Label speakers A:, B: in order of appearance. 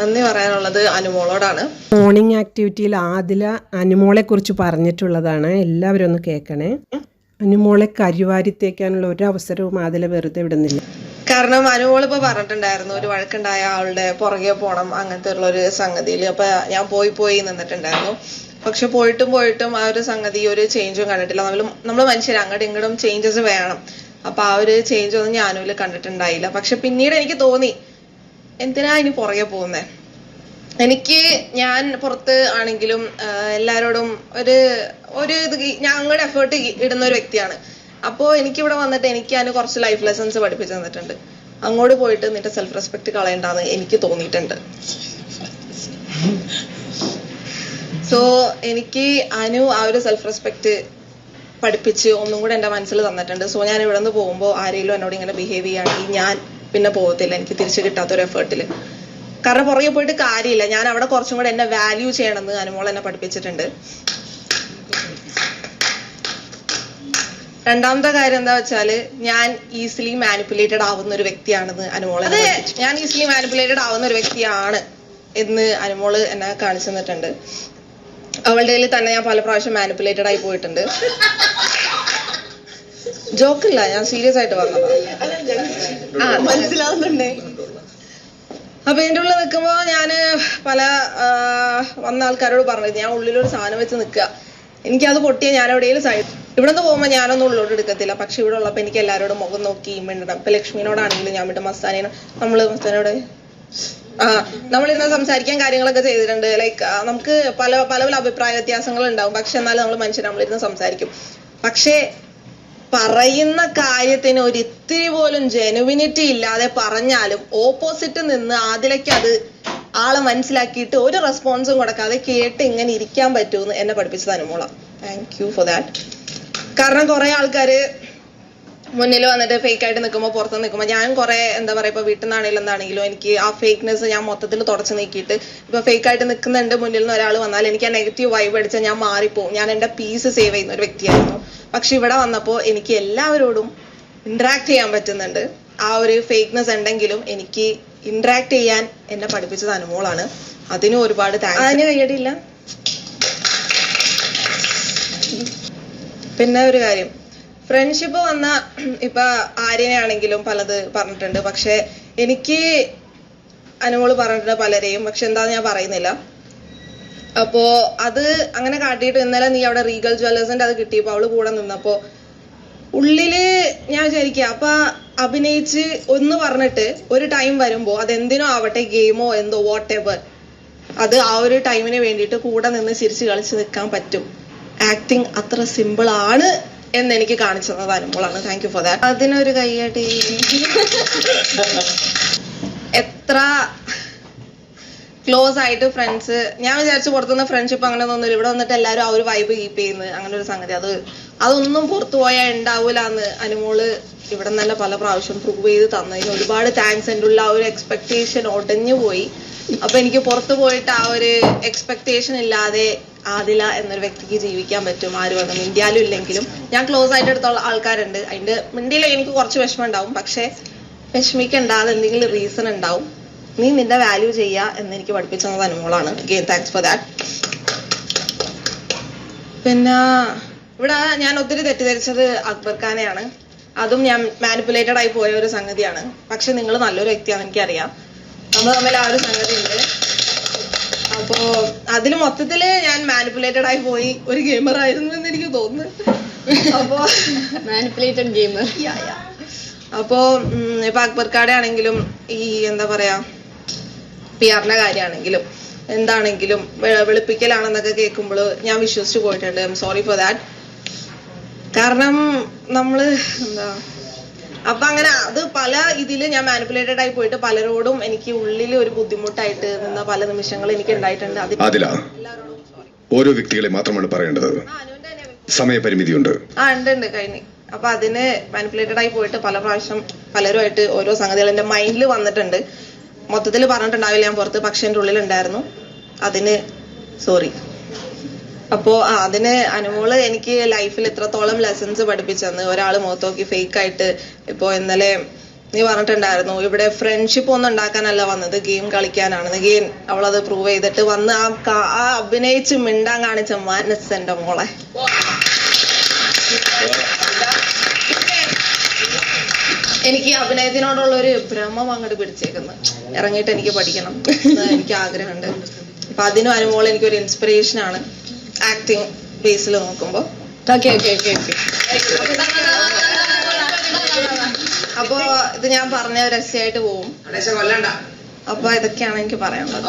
A: നന്ദി പറയാനുള്ളത് അനുമോളോടാണ്.
B: മോർണിംഗ് ആക്ടിവിറ്റിയിൽ ആദില അനുമോളെ കുറിച്ച് പറഞ്ഞിട്ടുള്ളതാണ്. എല്ലാവരും ഒന്ന് കേൾക്കണേ. അനുമോളെ കരുവാരി തേക്കാനുള്ള ഒരു അവസരവും ആദില വെറുതെ വിടുന്നില്ല.
A: കാരണം അനുമോൾ ഇപ്പൊ പറഞ്ഞിട്ടുണ്ടായിരുന്നു ഒരു വഴക്കുണ്ടായ ആളുടെ പുറകെ പോണം അങ്ങനത്തെ ഉള്ള ഒരു സംഗതിയിൽ. അപ്പൊ ഞാൻ പോയി പോയി നിന്നിട്ടുണ്ടായിരുന്നു. പക്ഷെ പോയിട്ടും പോയിട്ടും ആ ഒരു സംഗതി ഒരു ചേഞ്ചും കണ്ടിട്ടില്ല. നമ്മൾ നമ്മൾ മനുഷ്യർ അങ്ങോട്ടും ഇങ്ങോട്ടും ചേഞ്ചസ് വേണം. അപ്പൊ ആ ഒരു ചേഞ്ച് ഒന്നും ഞാനും കണ്ടിട്ടുണ്ടായില്ല. പക്ഷെ പിന്നീട് എനിക്ക് തോന്നി എന്തിനാ ഇനി പുറകെ പോകുന്നേ? എനിക്ക് ഞാൻ പുറത്ത് ആണെങ്കിലും എല്ലാവരോടും ഒരു ഒരു ഇത് ഞങ്ങളുടെ എഫേർട്ട് ഇടുന്ന ഒരു വ്യക്തിയാണ്. അപ്പോൾ എനിക്ക് ഇവിടെ വന്നിട്ട് എനിക്ക് അതിന് കുറച്ച് ലൈഫ് ലെസൺസ് പഠിപ്പിച്ചു തന്നിട്ടുണ്ട്. അങ്ങോട്ട് പോയിട്ട് നിന്റെ സെൽഫ് റെസ്പെക്ട് കളയണ്ടെന്ന് എനിക്ക് തോന്നിയിട്ടുണ്ട്. സോ എനിക്ക് അനു ആ ഒരു സെൽഫ് റെസ്പെക്ട് പഠിപ്പിച്ച് ഒന്നും കൂടെ എന്റെ മനസ്സിൽ തന്നിട്ടുണ്ട്. സോ ഞാൻ ഇവിടെ നിന്ന് പോകുമ്പോൾ ആരെങ്കിലും എന്നോട് ഇങ്ങനെ ബിഹേവ് ചെയ്യുകയാണെങ്കിൽ ഞാൻ പിന്നെ പോകത്തില്ല. എനിക്ക് തിരിച്ചു കിട്ടാത്ത ഒരു എഫേർട്ടിൽ കാരണം പുറകെ പോയിട്ട് കാര്യമില്ല. ഞാൻ അവിടെ കുറച്ചും കൂടെ എന്നെ വാല്യൂ ചെയ്യണമെന്ന് അനുമോൾ എന്നെ പഠിപ്പിച്ചിട്ടുണ്ട്. രണ്ടാമത്തെ കാര്യം എന്താ വെച്ചാൽ ഞാൻ ഈസിലി മാനിപ്പുലേറ്റഡ് ആവുന്ന ഒരു വ്യക്തിയാണെന്ന് അനുമോൾ ഞാൻ ഈസിലി മാനിപ്പുലേറ്റഡ് ആവുന്ന ഒരു വ്യക്തിയാണ് എന്ന് അനുമോൾ എന്നെ കാണിച്ചു തന്നിട്ടുണ്ട്. അവളുടെ കയ്യിൽ തന്നെ ഞാൻ പല പ്രാവശ്യം മാനിപ്പുലേറ്റഡ് ആയി പോയിട്ടുണ്ട്. ജോക്കില്ല ഞാൻ സീരിയസ് ആയിട്ട് പറഞ്ഞതാ മനസ്സിലാവുന്നുണ്ടേ. അപ്പൊ എന്റെ ഉള്ളിൽ നിൽക്കുമ്പോ ഞാൻ പല വന്ന ആൾക്കാരോട് പറഞ്ഞത് ഞാൻ ഉള്ളിലൊരു സാധനം വെച്ച് നിൽക്കുക എനിക്കത് പൊട്ടിയ ഞാൻ എവിടെയെങ്കിലും സൈഡ് ഇവിടെ നിന്ന് പോകുമ്പോൾ ഞാനൊന്നും ഉള്ളോട്ട് എടുക്കത്തില്ല. പക്ഷെ ഇവിടെ ഉള്ളപ്പോ എനിക്ക് എല്ലാവരോടും മുഖം നോക്കി മിണ്ടണം. ഇപ്പൊ ലക്ഷ്മിനോടാണെങ്കിലും ഞാൻ വിട്ട് മസ്താനേനും നമ്മൾ മസ്താനോട് ആ നമ്മളിരുന്ന് സംസാരിക്കാൻ കാര്യങ്ങളൊക്കെ ചെയ്തിട്ടുണ്ട്. ലൈക്ക് നമുക്ക് പല പല പല അഭിപ്രായ വ്യത്യാസങ്ങൾ ഉണ്ടാവും പക്ഷെ എന്നാലും നമ്മൾ മനുഷ്യർ നമ്മളിരുന്ന് സംസാരിക്കും. പക്ഷേ പറയുന്ന കാര്യത്തിന് ഒരു ഇത്തിരി പോലും ജെനുവിനിറ്റി ഇല്ലാതെ പറഞ്ഞാലും ഓപ്പോസിറ്റ് നിന്ന് ആദിലേക്ക് അത് ആളെ മനസ്സിലാക്കിയിട്ട് ഒരു റെസ്പോൺസും കൊടുക്കാതെ കേട്ട് ഇങ്ങനെ ഇരിക്കാൻ പറ്റുമെന്ന് എന്നെ പഠിപ്പിച്ചത് അനുമോള. താങ്ക് യു ഫോർ ദാറ്റ് കാരണം കുറെ ആൾക്കാര് മുന്നിൽ വന്നിട്ട് ഫേക്ക് ആയിട്ട് നിൽക്കുമ്പോൾ പുറത്ത് നിൽക്കുമ്പോൾ ഞാൻ കുറേ എന്താ പറയുക ഇപ്പൊ വീട്ടിൽ നിന്നാണെങ്കിലും എന്താണെങ്കിലും എനിക്ക് ആ ഫേക്ക്നെസ് ഞാൻ മൊത്തത്തിൽ തുടച്ച് നീക്കിയിട്ട് ഇപ്പൊ ഫേക്ക് ആയിട്ട് നിൽക്കുന്നുണ്ട് മുന്നിൽ നിന്ന് ഒരാൾ വന്നാൽ എനിക്ക് ആ നെഗറ്റീവ് വൈബ് അടിച്ചാൽ ഞാൻ മാറിപ്പോവും. ഞാൻ എന്റെ പീസ് സേവ് ചെയ്യുന്ന ഒരു വ്യക്തിയായിരുന്നു. പക്ഷെ ഇവിടെ വന്നപ്പോൾ എനിക്ക് എല്ലാവരോടും ഇന്ററാക്ട് ചെയ്യാൻ പറ്റുന്നുണ്ട്. ആ ഒരു ഫേക്ക്നെസ് ഉണ്ടെങ്കിലും എനിക്ക് ഇന്ററാക്ട് ചെയ്യാൻ എന്നെ പഠിപ്പിച്ചത് അനുമോളാണ്. അതിനും ഒരുപാട് താങ്ക്സ് അതിന് കയ്യടിയില്ല പിന്നെ ഒരു കാര്യം. ഫ്രണ്ട്ഷിപ്പ് വന്ന ഇപ്പൊ ആര്യനെയാണെങ്കിലും പലത് പറഞ്ഞിട്ടുണ്ട്. പക്ഷെ എനിക്ക് അനുമോൾ പറഞ്ഞിട്ടുണ്ട് പലരെയും. പക്ഷെ എന്താന്ന് ഞാൻ പറയുന്നില്ല. അപ്പോ അത് അങ്ങനെ കാട്ടിയിട്ട് ഇന്നലെ നീ അവിടെ റീഗൽ ജ്വല്ലേഴ്സിന്റെ അത് കിട്ടിയപ്പോ അവൾ കൂടെ നിന്നപ്പോ ഉള്ളിൽ ഞാൻ വിചാരിക്കുക അപ്പൊ അഭിനയിച്ച് ഒന്ന് പറഞ്ഞിട്ട് ഒരു ടൈം വരുമ്പോ അതെന്തിനോ ആവട്ടെ ഗെയിമോ എന്തോ വാട്ട് എവർ അത് ആ ഒരു ടൈമിന് വേണ്ടിയിട്ട് കൂടെ നിന്ന് ചിരിച്ച് കളിച്ച് നിൽക്കാൻ പറ്റും. ആക്ടിങ് അത്ര സിമ്പിൾ ആണ്. എന്ന് എനിക്ക് കാണിച്ചു തന്നത് അനുമോളാണ്. താങ്ക് യു ഫോർ ദാറ്റ് അതിനൊരു കൈയടി എത്ര ക്ലോസ് ആയിട്ട് ഫ്രണ്ട്സ് ഞാൻ വിചാരിച്ചു പുറത്തുനിന്ന് ഫ്രണ്ട്ഷിപ്പ് അങ്ങനെ തോന്നില്ല ഇവിടെ വന്നിട്ട് എല്ലാവരും ആ ഒരു വൈബ് കീപ്പ് ചെയ്യുന്നത് അങ്ങനെ ഒരു സംഗതി. അത് അതൊന്നും പുറത്തു പോയാൽ ഉണ്ടാവൂലെന്ന് അനുമോൾ ഇവിടെ നല്ല പല പ്രാവശ്യം പ്രൂവ് ചെയ്ത് തന്നതിന് ഒരുപാട് താങ്ക്സ് എന്റെ ഉള്ള ആ ഒരു എക്സ്പെക്ടേഷൻ ഒടഞ്ഞു പോയി. അപ്പൊ എനിക്ക് പുറത്തു പോയിട്ട് ആ ഒരു എക്സ്പെക്ടേഷൻ ഇല്ലാതെ ആദില എന്നൊരു വ്യക്തിക്ക് ജീവിക്കാൻ പറ്റും ആര് വന്നും ഇന്ത്യയിലും ഇല്ലെങ്കിലും. ഞാൻ ക്ലോസ് ആയിട്ട് എടുത്തുള്ള ആൾക്കാരുണ്ട്. അതിന്റെ മിണ്ടിയിൽ എനിക്ക് കുറച്ച് വിഷമം ഉണ്ടാവും. പക്ഷെ വിഷമിക്കണ്ട അതെന്തെങ്കിലും റീസൺ ഉണ്ടാവും. നീ നിന്റെ വാല്യൂ ചെയ്യാ എന്ന് എനിക്ക് പഠിപ്പിച്ചത് തന്നത് അനുമോളാണ് ഗെയിം താങ്ക്സ് ഫോർ ദാറ്റ് പിന്നെ ഇവിടെ ഞാൻ ഒത്തിരി തെറ്റിദ്ധരിച്ചത് അക്ബർ ഖാനെയാണ്. അതും ഞാൻ മാനിപ്പുലേറ്റഡ് ആയി പോയ ഒരു സംഗതിയാണ്. പക്ഷെ നിങ്ങൾ നല്ലൊരു വ്യക്തിയാണെന്ന് എനിക്കറിയാം. നമ്മൾ തമ്മിൽ ആ ഒരു സംഗതി ഉണ്ട് അപ്പോ അതിൽ മൊത്തത്തിൽ ഞാൻ മാനിപ്പുലേറ്റഡ് ആയി പോയി. ഒരു ഗെയിമർ ആയിരുന്നു എന്ന് എനിക്ക് തോന്നുന്നു. അപ്പോ
C: മാനിപ്പുലേറ്റഡ് ഗെയിമർ.
A: അപ്പോ ഇപ്പൊ അക്ബർ അക്ബർക്കാടെ ആണെങ്കിലും ഈ എന്താ പറയാ പി ആറിന്റെ കാര്യമാണെങ്കിലും എന്താണെങ്കിലും വെളുപ്പിക്കലാണെന്നൊക്കെ കേൾക്കുമ്പോൾ ഞാൻ വിശ്വസിച്ചു പോയിട്ടുണ്ട്. I'm sorry for that കാരണം നമ്മൾ എന്താ അപ്പൊ അങ്ങനെ അത് പല ഇതിൽ ഞാൻ മാനിപ്പുലേറ്റഡ് ആയി പോയിട്ട് പലരോടും എനിക്ക് ഉള്ളിൽ ഒരു ബുദ്ധിമുട്ടായിട്ട് നിന്ന പല നിമിഷങ്ങൾ എനിക്ക് ഉണ്ടായിട്ടുണ്ട്. അത് എല്ലാവരോടും സോറി
D: ഓരോ വ്യക്തികളെ മാത്രമാണ് പറയേണ്ടത്.
A: സമയപരിമിതി ഉണ്ട്
D: സമയപരിമിതിയുണ്ട്.
A: ആ ഉണ്ട് ഉണ്ട് കഴിഞ്ഞ് അപ്പൊ അതിന് മാനിപ്പുലേറ്റഡ് ആയി പോയിട്ട് പല പ്രാവശ്യം പലരുമായിട്ട് ഓരോ സംഗതികൾ എന്റെ മൈൻഡിൽ വന്നിട്ടുണ്ട്. മൊത്തത്തിൽ പറഞ്ഞിട്ടുണ്ടാവില്ല ഞാൻ പുറത്ത് പക്ഷെ എന്റെ ഉള്ളിൽ ഉണ്ടായിരുന്നു അതിന് സോറി അപ്പോ അതിന് അനുമോൾ എനിക്ക് ലൈഫിൽ എത്രത്തോളം ലെസൺസ് പഠിപ്പിച്ചെന്ന് ഒരാൾ മുഖത്ത് നോക്കി ഫേക്ക് ആയിട്ട് ഇപ്പോ ഇന്നലെ നീ പറഞ്ഞിട്ടുണ്ടായിരുന്നു ഇവിടെ ഫ്രണ്ട്ഷിപ്പ് ഒന്നും ഉണ്ടാക്കാനല്ല വന്നത് ഗെയിം കളിക്കാനാണ്. ഗെയിം അവളത് പ്രൂവ് ചെയ്തിട്ട് വന്ന് ആ ആ അഭിനയിച്ച് മിണ്ടാൻ കാണിച്ച മനസ്സ് എന്റെ മോളെ. എനിക്ക് അഭിനയത്തിനോടുള്ള ഒരു ഭ്രമം അങ്ങോട്ട് പിടിച്ചേക്കുന്നു. ഇറങ്ങിയിട്ട് എനിക്ക് പഠിക്കണം. എനിക്ക് ആഗ്രഹമുണ്ട്. അപ്പൊ അതിനും അനുമോൾ എനിക്കൊരു ഇൻസ്പിറേഷൻ ആണ്. ആക്ടിങ് ബേസിൽ നോക്കുമ്പോൾ
C: ഓക്കെ ഓക്കെ ഓക്കെ ഓക്കെ
A: അപ്പോ ഇത് ഞാൻ പറഞ്ഞ രഹസ്യമായിട്ട് പോവും. അപ്പൊ ഇതൊക്കെയാണ് എനിക്ക് പറയാനുള്ളത്.